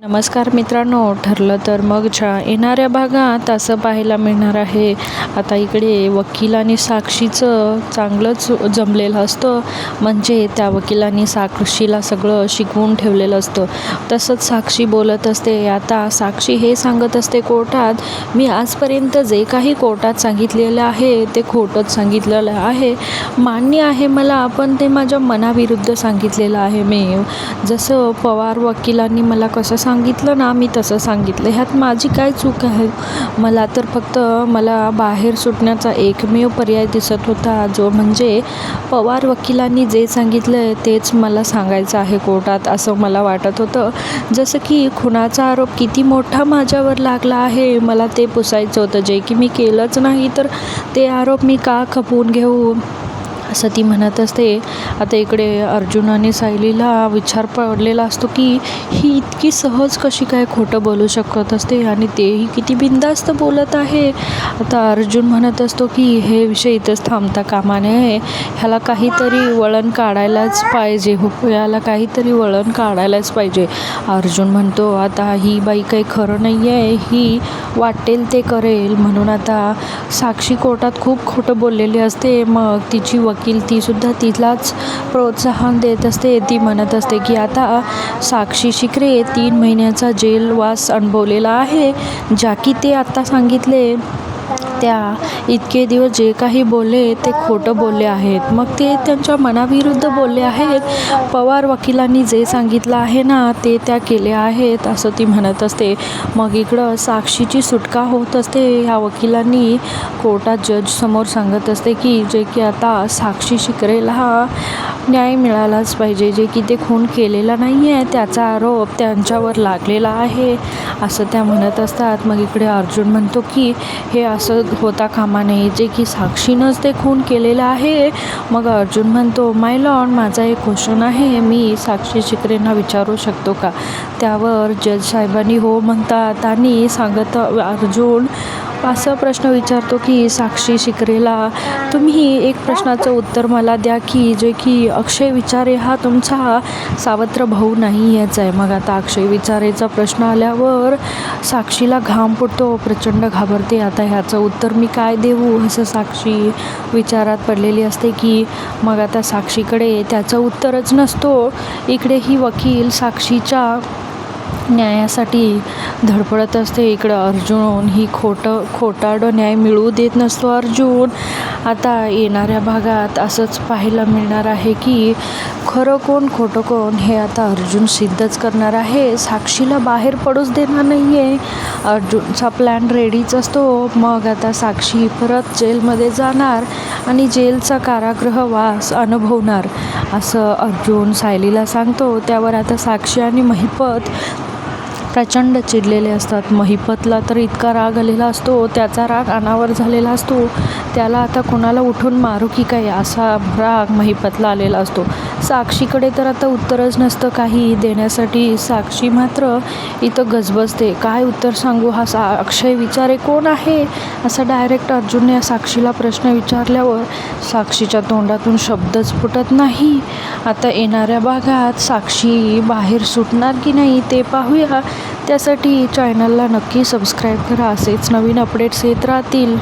नमस्कार मित्रांनो ठरलं तर मगच्या येणाऱ्या भागात असं पाहायला मिळणार आहे. आता इकडे वकील आणि साक्षीचं चांगलंच जमलेलं असतं. म्हणजे त्या वकिलांनी साक्षीला सगळं शिकवून ठेवलेलं असतं. तसंच साक्षी बोलत असते. आता साक्षी हे सांगत असते कोर्टात मी आजपर्यंत जे काही कोर्टात सांगितलेलं आहे ते खोटंच सांगितलेलं आहे. मान्य आहे मला पण ते माझ्या मनाविरुद्ध सांगितलेलं आहे मी. जसं पवार वकिलांनी मला कसं सांगितलं ना मी तसं सांगितलं. ह्यात माझी काय चूक आहे? मला तर फक्त मला बाहेर सुटण्याचा एकमेव पर्याय दिसत होता जो म्हणजे पवार वकिलांनी जे सांगितलं आहे तेच मला सांगायचं आहे कोर्टात असं मला वाटत होतं. जसं की खुनाचा आरोप किती मोठा माझ्यावर लागला आहे मला ते पुसायचं होतं. जे की मी केलंच नाही तर ते आरोप मी का खपवून घेऊ? असं ती म्हणत असते. आता इकडे अर्जुन आणि सायलीला विचार पडलेला असतो की ही इतकी सहज कशी काय खोटं बोलू शकत असते आणि तेही किती बिंदास्त बोलत आहे? आता अर्जुन म्हणत असतो की हे विषय इथंच थांबता कामा नये. ह्याला काहीतरी वळण काढायलाच पाहिजे. हो याला काहीतरी वळण काढायलाच पाहिजे. अर्जुन म्हणतो आता ही बाई काही खरं नाही आहे ही वाटेल ते करेल. म्हणून आता साक्षी कोर्टात खूप खोटं बोललेली असते. मग तिची वकील तीसुद्धा तिलाच प्रोत्साहन देत असते. ती म्हणत असते की आता साक्षी शिकरे तीन महिन्याचा जेलवास अनुभवलेला आहे. ज्या की ते आत्ता सांगितले त्या इतके दिवस जे काही बोलले ते खोटं बोलले आहेत. मग ते त्यांच्या मनाविरुद्ध बोलले आहेत. पवार वकिलांनी जे सांगितलं आहे ना ते त्या केले आहेत असं ती म्हणत असते. मग इकडं साक्षीची सुटका होत असते. ह्या वकिलांनी कोर्टात जजसमोर सांगत असते की जे की आता साक्षी शिकरेला हा न्याय मिळालाच पाहिजे. जे की ते खून केलेला नाही आहे त्याचा आरोप त्यांच्यावर लागलेला आहे असं त्या म्हणत असतात. मग इकडे अर्जुन म्हणतो की हे असं होता कामा नये. जे की साक्षीनंच ते खून केलेलं आहे. मग अर्जुन म्हणतो माय लॉर्ड माझा एक क्वेश्चन आहे. मी साक्षी शिकरेंना विचारू शकतो का? त्यावर जज साहेबांनी हो म्हणतात आणि सांगत अर्जुन असा प्रश्न विचारतो की साक्षी शिकरेला तुम्ही एक प्रश्नाचं उत्तर मला द्या की जे की अक्षय विचारे हा तुमचा सावत्र भाऊ नाही याचा आहे. मग आता अक्षय विचारेचा प्रश्न आल्यावर साक्षीला घाम फुटतो प्रचंड घाबरते. आता ह्याचं उत्तर मी काय देऊ? असं साक्षी विचारात पडलेली असते की मग आता साक्षीकडे त्याचं उत्तरच नसतो. इकडे ही वकील साक्षीच्या न्यायासाठी धडपडत असते. इकडं अर्जुन ही खोटं खोटारडं न्याय मिळवू देत नसतो अर्जुन. आता येणाऱ्या भागात असंच पाहायला मिळणार आहे की खरं कोण खोटं कोण हे आता अर्जुन सिद्धच करणार आहे. साक्षीला बाहेर पडूच देणार नाही आहे अर्जुनचा प्लॅन रेडीच असतो. मग आता साक्षी परत जेलमध्ये जाणार आणि जेलचा कारागृह वास अनुभवणार असं अर्जुन सायलीला सांगतो. त्यावर आता साक्षी आणि महिपत प्रचंड चिडलेले असतात. महिपतला तर इतका राग आलेला असतो त्याचा राग अनावर झालेला असतो. त्याला आता कोणाला उठून मारू की काय? असा राग महिपतला आलेला असतो. साक्षीकडे तर आता उत्तरच नसतं काही देण्यासाठी. साक्षी मात्र इथं गजबजते. काय उत्तर सांगू? हा सा अक्षय विचारे कोण आहे? असा डायरेक्ट अर्जुनने या साक्षीला प्रश्न विचारल्यावर साक्षीच्या तोंडातून शब्दच फुटत नाही. आता येणाऱ्या भागात साक्षी बाहेर सुटणार की नाही ते पाहूया. त्यासाठी चॅनलला नक्की सबस्क्राईब करा. असेच नवीन अपडेट्स येत राहतील.